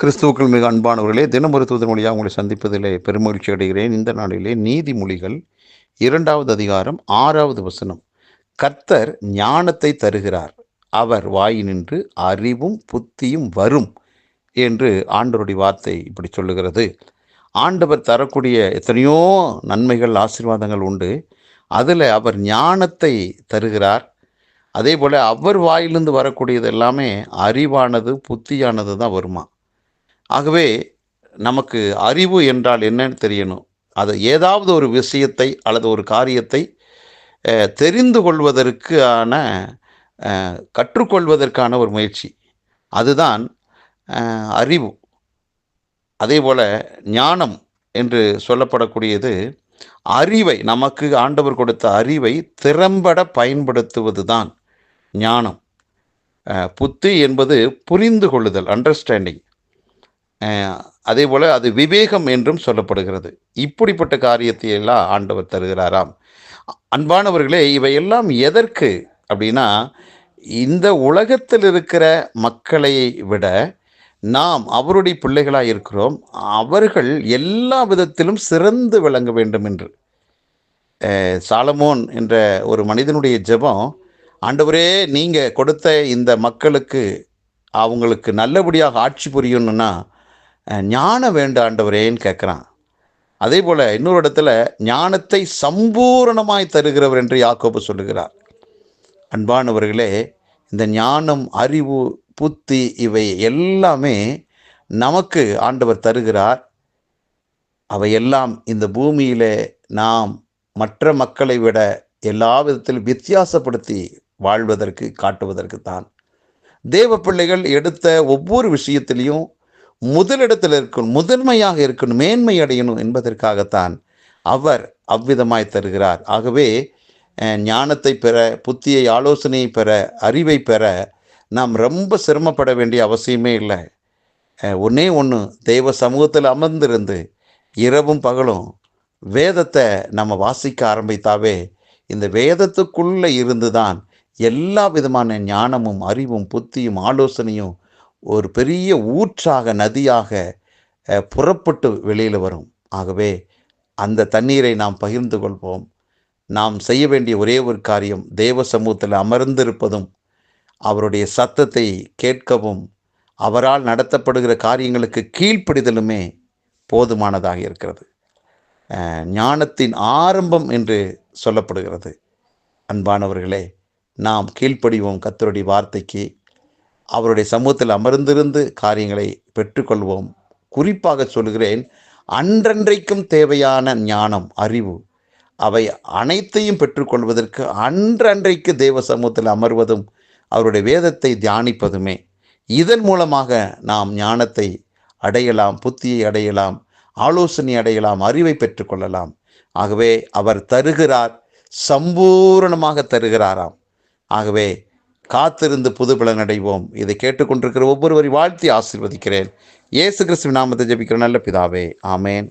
கிறிஸ்துவுக்கள் மிக அன்பானவர்களே தினமொரு தூதர் மொழியாக உங்களை சந்திப்பதிலே பெருமகிழ்ச்சி அடைகிறேன். இந்த நாளிலே நீதிமொழிகள் இரண்டாவது அதிகாரம் ஆறாவது வசனம். கர்த்தர் ஞானத்தை தருகிறார். அவர் வாயினின்று அறிவும் புத்தியும் வரும் என்று ஆண்டவருடைய வார்த்தை இப்படி சொல்லுகிறது. ஆண்டவர் தரக்கூடிய எத்தனையோ நன்மைகள் ஆசீர்வாதங்கள் உண்டு. அதில் அவர் ஞானத்தை தருகிறார். அதே போல் அவர் வாயிலிருந்து வரக்கூடியது எல்லாமே அறிவானது புத்தியானது தான் வருமா? ஆகவே நமக்கு அறிவு என்றால் என்னன்னு தெரியணும். அது ஏதாவது ஒரு விஷயத்தை அல்லது ஒரு காரியத்தை தெரிந்து கொள்வதற்கான கற்றுக்கொள்வதற்கான ஒரு முயற்சி. அதுதான் அறிவு. அதே போல் ஞானம் என்று சொல்லப்படக்கூடியது அறிவை நமக்கு ஆண்டவர் கொடுத்த அறிவை திறம்பட பயன்படுத்துவது தான் ஞானம் புத்தி என்பது புரிந்து கொள்ளுதல் அண்டர்ஸ்டாண்டிங் அதே போல் அது விவேகம் என்றும் சொல்லப்படுகிறது. இப்படிப்பட்ட காரியத்தை எல்லாம் ஆண்டவர் தருகிறாராம். அன்பானவர்களே இவையெல்லாம் எதற்கு? அப்படின்னா இந்த உலகத்தில் இருக்கிற மக்களை விட நாம் அவருடைய பிள்ளைகளாக இருக்கிறோம். அவர்கள் எல்லா விதத்திலும் சிறந்து விளங்க வேண்டும் என்று. சாலமோன் என்ற ஒரு மனிதனுடைய ஜெபம் ஆண்டவரே நீங்கள் கொடுத்த இந்த மக்களுக்கு அவங்களுக்கு நல்லபடியாக ஆட்சி புரியணும்னா ஞானம் வேண்டும் ஆண்டவரேன்னு கேட்குறான் அதே போல் இன்னொரு இடத்துல ஞானத்தை சம்பூரணமாய் தருகிறவர் என்று யாக்கோபு சொல்லுகிறார். அன்பானவர்களே இந்த ஞானம் அறிவு புத்தி இவை எல்லாமே நமக்கு ஆண்டவர் தருகிறார். அவையெல்லாம் இந்த பூமியிலே நாம் மற்ற மக்களை விட எல்லா விதத்திலும் வித்தியாசப்படுத்தி வாழ்வதற்கு காட்டுவதற்கு தான் தேவ பிள்ளைகள் எடுத்த ஒவ்வொரு விஷயத்திலையும் முதலிடத்தில் இருக்கணும் முதன்மையாக இருக்கணும் மேன்மை அடையணும் என்பதற்காகத்தான் அவர் அவ்விதமாய் தருகிறார். ஆகவே ஞானத்தை பெற புத்தியை ஆலோசனையை பெற அறிவை பெற நாம் ரொம்ப சிரமப்பட வேண்டிய அவசியமே இல்லை. ஒன்றே ஒன்று தெய்வ சமூகத்தில் அமர்ந்திருந்து இரவும் பகலும் வேதத்தை நம்ம வாசிக்க ஆரம்பித்தாவே இந்த வேதத்துக்குள்ளே இருந்து தான் எல்லா விதமான ஞானமும் அறிவும் புத்தியும் ஆலோசனையும் ஒரு பெரிய ஊற்றாக நதியாக புறப்பட்டு வெளியில் வரும். ஆகவே அந்த தண்ணீரை நாம் பகிர்ந்து கொள்வோம். நாம் செய்ய வேண்டிய ஒரே ஒரு காரியம் தேவ சமூகத்தில் அமர்ந்திருப்பதும் அவருடைய சத்தத்தை கேட்கவும் அவரால் நடத்தப்படுகிற காரியங்களுக்கு கீழ்ப்படிதலுமே போதுமானதாக இருக்கிறது. ஞானத்தின் ஆரம்பம் என்று சொல்லப்படுகிறது. அன்பானவர்களே நாம் கீழ்ப்படிவோம் கத்தருடைய வார்த்தைக்கு. அவருடைய சமூகத்தில் அமர்ந்திருந்து காரியங்களை பெற்றுக்கொள்வோம். குறிப்பாக சொல்கிறேன் அன்றன்றைக்கும் தேவையான ஞானம் அறிவு அவை அனைத்தையும் பெற்றுக்கொள்வதற்கு அன்றன்றைக்கு தேவ சமூகத்தில் அமர்வதும் அவருடைய வேதத்தை தியானிப்பதுமே. இதன் மூலமாக நாம் ஞானத்தை அடையலாம் புத்தியை அடையலாம் ஆலோசனை அடையலாம் அறிவை பெற்றுக்கொள்ளலாம். ஆகவே அவர் தருகிறார் சம்பூரணமாக தருகிறாராம். ஆகவே காத்திருந்து புது பலன் அடைவோம் இதை கேட்டுக்கொண்டிருக்கிற ஒவ்வொருவரை வாழ்த்தி ஆசிர்வதிக்கிறேன். இயேசு கிறிஸ்துவின் நாமத்தை ஜபிக்கிற நல்ல பிதாவே. ஆமேன்.